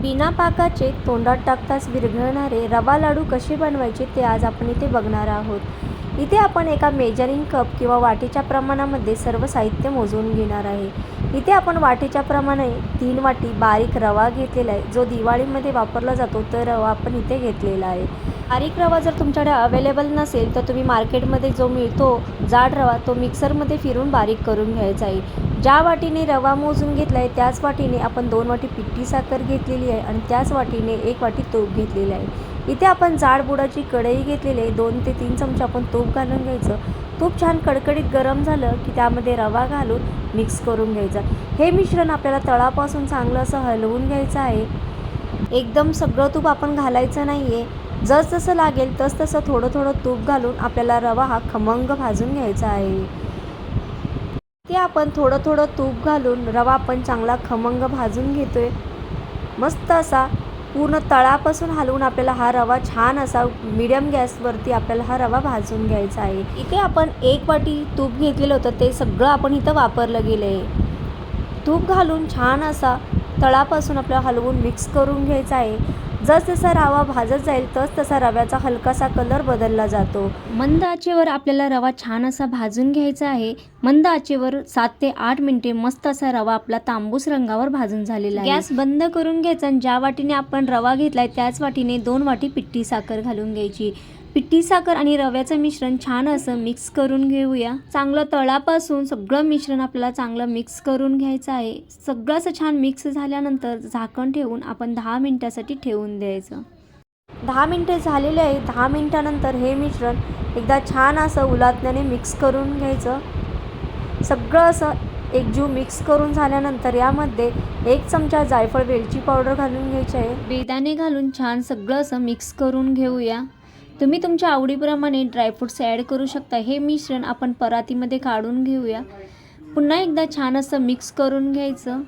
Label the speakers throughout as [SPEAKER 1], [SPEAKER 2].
[SPEAKER 1] बिना पाकाचे तोंडात टाकताच विरघळणारे रवा लाडू कसे बनवायचे ते आज आपण इथे बघणार आहोत. इथे आपण एका मेजरिंग कप किंवा वाटीच्या प्रमाणामध्ये सर्व साहित्य मोजून घेणार आहे. इथे आपण वाटीच्या प्रमाणे तीन वाटी बारीक रवा घेतलेला आहे. जो दिवाळीमध्ये वापरला जातो तो रवा आपण इथे घेतलेला आहे. बारीक रवा जर तुमच्याकडे अवेलेबल नसेल तर तुम्ही मार्केटमध्ये जो मिळतो जाड रवा तो मिक्सरमध्ये फिरून बारीक करून घ्यायचा आहे. ज्या वाटीने रवा मोजून घेतला आहे त्याच वाटीने आपण दोन वाटी पिठी साखर घेतलेली आहे आणि त्याच वाटीने एक वाटी तूप घेतलेलं आहे. इथे आपण जाड बुडाची कढई घेतलेली आहे. दोन ते तीन चमचे आपण तूप घालून घ्यायचं. तूप छान कडकडीत गरम झालं की त्यामध्ये रवा घालून मिक्स करून घ्यायचा. हे मिश्रण आपल्याला तळापासून चांगलं असं हलवून घ्यायचं आहे. एकदम सगळं तूप आपण घालायचं नाही आहे जसजसं लागेल तसतसं थोडं थोडं तूप घालून आपल्याला रवा हा खमंग भाजून घ्यायचा आहे. ते आपण थोडं थोडं तूप घालून रवा आपण चांगला खमंग भाजून घेतो आहे मस्त असा पूर्ण तळापासून हलवून आपल्याला हा रवा छान असा मिडियम गॅसवरती आपल्याला हा रवा भाजून घ्यायचा आहे. इथे आपण एक वाटी तूप घेतलेलं होतं ते सगळं आपण इथं वापरलं गेलं आहे तूप घालून छान असा तळापासून आपल्याला हलवून मिक्स करून घ्यायचा आहे. जसजसा रवा भाजत जाईल तस तसा रव्याचा हलकासा कलर बदलला जातो. मंद आचेवर आपल्याला रवा छान असा भाजून घ्यायचा आहे. मंद आचेवर सात ते आठ मिनिटे मस्त असा रवा आपला तांबूस रंगावर भाजून झालेला आहे. गॅस बंद करून घ्यायचा आणि ज्या वाटीने आपण रवा घेतलाय त्याच वाटीने दोन वाटी पिठी साखर घालून घ्यायची. पिठी साखर आणि रव्याचं मिश्रण छान असं मिक्स करून घेऊया. चांगलं तळापासून सगळं मिश्रण आपल्याला चांगलं मिक्स करून घ्यायचं आहे. सगळं असं छान मिक्स झाल्यानंतर झाकण ठेवून आपण दहा मिनटासाठी ठेवून द्यायचं. दहा मिनटे झालेले आहे दहा मिनटानंतर हे मिश्रण एकदा छान असं उलातण्याने मिक्स करून घ्यायचं. सगळं असं एकजीव मिक्स करून झाल्यानंतर यामध्ये एक चमचा जायफळ वेलची पावडर घालून घ्यायची आहे. बेदाणे घालून छान सगळं असं मिक्स करून घेऊया. तुम्ही तुमच्या आवडीप्रमाणे ड्रायफ्रूट्स ॲड करू शकता. हे मिश्रण आपण परातीमध्ये काढून घेऊया. पुन्हा एकदा छान असं मिक्स करून घ्यायचं.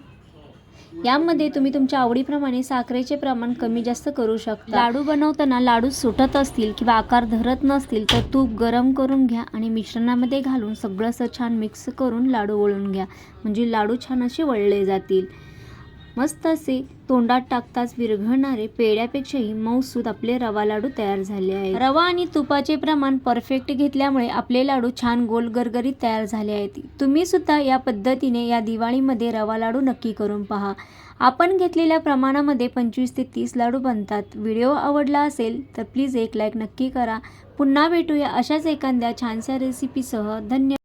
[SPEAKER 1] यामध्ये तुम्ही तुमच्या आवडीप्रमाणे साखरेचे प्रमाण कमी जास्त करू शकता. लाडू बनवताना लाडू सुटत असतील किंवा आकार धरत नसतील तर तूप गरम करून घ्या आणि मिश्रणामध्ये घालून सगळं असं छान मिक्स करून लाडू वळून घ्या. म्हणजे लाडू छान असे वळले जातील. मस्त असे तोंडात टाकताच विरघळणारे पेड्यापेक्षाही मऊसूद आपले रवा लाडू तयार झाले आहे रवा आणि तुपाचे प्रमाण परफेक्ट घेतल्यामुळे आपले लाडू छान गोल गरगरीत तयार झाले आहेत. तुम्ही सुद्धा या पद्धतीने या दिवाळीमध्ये रवा लाडू नक्की करून पहा. आपण घेतलेल्या प्रमाणामध्ये पंचवीस ते तीस लाडू बनतात. व्हिडिओ आवडला असेल तर प्लीज एक लाईक नक्की करा. पुन्हा भेटूया अशाच एखाद्या छानशा रेसिपीसह धन्यवाद.